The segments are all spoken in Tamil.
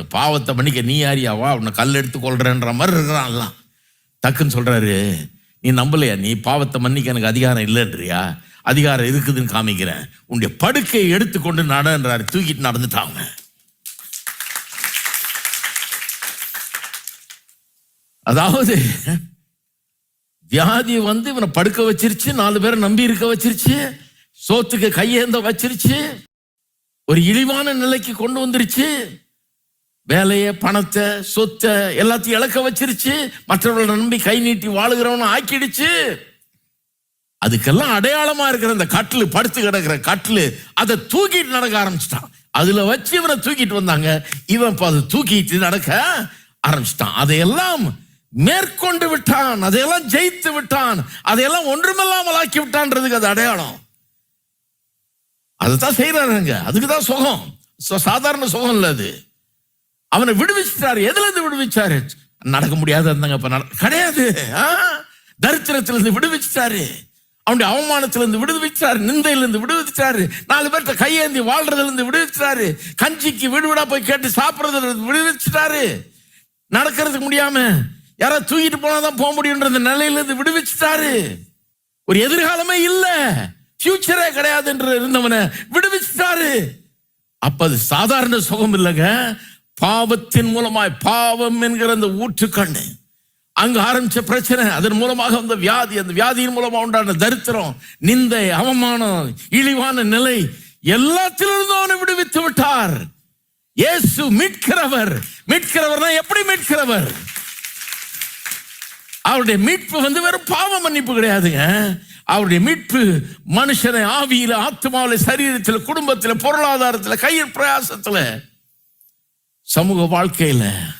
இருக்கிறானுங்க பாவத்தை மன்னிக்க நீ யாரியாவா? உன்னை கல் எடுத்து கொள்றேன்ற மாதிரி இருக்கிறான்லாம் டக்குன்னு சொல்றாரு நீ நம்பலையா? நீ பாவத்தை மன்னிக்க எனக்கு அதிகாரம் இல்லைன்றியா? அதிகாரம் இருக்குதுன்னு காமிக்கிறேன். உன்னுடைய படுக்கையை எடுத்துக்கொண்டு நடன்றாரு. தூக்கிட்டு நடந்துட்டாங்க அதாவது வியாதி வந்து இவனை படுக்க வச்சிருச்சு நாலு பேரை நம்பி இருக்க வச்சிருச்சு சோத்துக்கு கையேந்த வச்சிருச்சு ஒரு இழிவான நிலைக்கு கொண்டு வந்துருச்சு. வேலையை பணத்தை சொத்தை எல்லாத்தையும் இழக்க வச்சிருச்சு. மற்றவர்களை நம்பி கை நீட்டி வாழுகிறவன ஆக்கிடுச்சு. அதுக்கெல்லாம் அடையாளமா இருக்கிற அந்த கட்டிலு படுத்து கிடக்கிற கட்டிலு அதை தூக்கிட்டு நடக்க ஆரம்பிச்சிட்டான். அதுல வச்சு இவனை தூக்கிட்டு வந்தாங்க. இவன் இப்போ அதை தூக்கிட்டு நடக்க ஆரம்பிச்சிட்டான். அதையெல்லாம் மேற்கொண்டு விட்டான். அதையெல்லாம் ஜெயித்து விட்டான். அதையெல்லாம் ஒன்றுமில்லாமல் ஆக்கி விட்டான்றதுக்கு அது அடையாளம். அதுதான் செய்யறாருங்க அதுக்கு தான் சுகம் சாதாரண சுகம் இல்லை அது. அவனை விடுவிச்சிட்டாரு எதுல இருந்து விடுவிச்சாரு? நடக்க முடியாது இருந்தாங்க இப்ப கிடையாது. ஆ? தரித்திரத்துல இருந்து விடுவிச்சிட்டாரு அவனுடைய அவமானத்துல இருந்து விடுவிச்சாரு. நிந்தையில இருந்து விடுவிச்சாரு. நாலு பேர்த்த கையேந்தி வாழ்றதுல இருந்து விடுவிச்சாரு. கஞ்சிக்கு விடுவிடா போய் கேட்டு சாப்பிடுறதுல இருந்து விடுவிச்சிட்டாரு நடக்கிறதுக்கு முடியாம யாராவது தூக்கிட்டு போனாதான் போக முடியுன்றது நிலையிலேருந்து விடுவிச்சிட்டாரு ஒரு எதிர்காலமே இல்லை. ஃபியூச்சரே கிடையாது என்று இருந்தவனை விடுவிச்சிட்டாரு அப்ப அது சாதாரண சுகம் இல்லைங்க. பாவத்தின் மூலமாய் பாவம் என்கிற அந்த ஊற்றுக்கண்ணு. அங்க ஆரம்பிச்ச பிரச்சனை அதன் மூலமாக வந்த வியாதி அந்த வியாதியின் மூலமாக உண்டான தரித்திரம் நிந்தை அவமானம் இழிவான நிலை எல்லாத்திலிருந்தும் அவனை விடுவித்து விட்டார். இயேசு மீட்கிறவர். மீட்கிறவர்னா எப்படி மீட்கிறவர்? அவருடைய மீட்பு வந்து வெறும் பாவ மன்னிப்பு கிடையாதுங்க. அவருடைய மீட்பு மனுஷனை ஆவியில ஆத்மாவில சரீரத்தில் குடும்பத்தில் பொருளாதாரத்தில் கையில் பிரயாசத்துல சமூக வாழ்க்கையில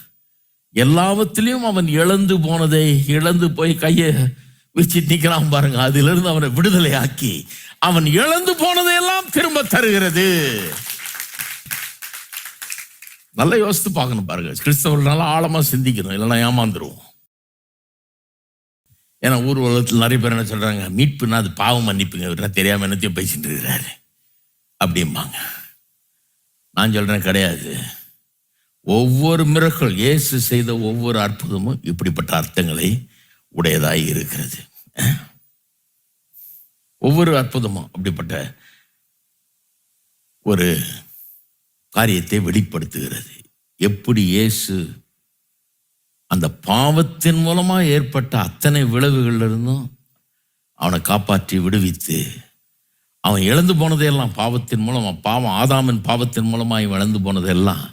எல்லாவற்றிலையும் அவன் இழந்து போனதை இழந்து போய் கையை வச்சு நிற்கிறான் பாருங்க. அதிலிருந்து அவனை விடுதலை ஆக்கி அவன் இழந்து போனதையெல்லாம் திரும்ப தருகிறது. நல்லா யோசித்து பார்க்கணும் பாருங்க. கிறிஸ்தவர்கள் நல்லா சிந்திக்கணும். இல்லைன்னா ஏமாந்துருவோம். ஏன்னா ஊர் உலகத்தில் நிறைய பேர் என்ன சொல்கிறாங்க மீட்புனா அது பாவம் மன்னிப்புங்க. இவரெல்லாம் தெரியாமல் என்னத்தையும் பேசிட்டு இருக்கிறாரு. அப்படிம்பாங்க. நான் சொல்கிறேன் கிடையாது. ஒவ்வொரு மிரக்கள் இயேசு செய்த ஒவ்வொரு அற்புதமும் இப்படிப்பட்ட அர்த்தங்களை உடையதாய் இருக்கிறது. ஒவ்வொரு அற்புதமும் அப்படிப்பட்ட ஒரு காரியத்தை வெளிப்படுத்துகிறது. எப்படி இயேசு அந்த பாவத்தின் மூலமாக ஏற்பட்ட அத்தனை விளைவுகளிலிருந்தும் அவனை காப்பாற்றி விடுவித்து அவன் இழந்து போனதையெல்லாம் பாவத்தின் மூலமாக பாவம் ஆதாமின் பாவத்தின் மூலமாக இவன் இழந்து போனதெல்லாம்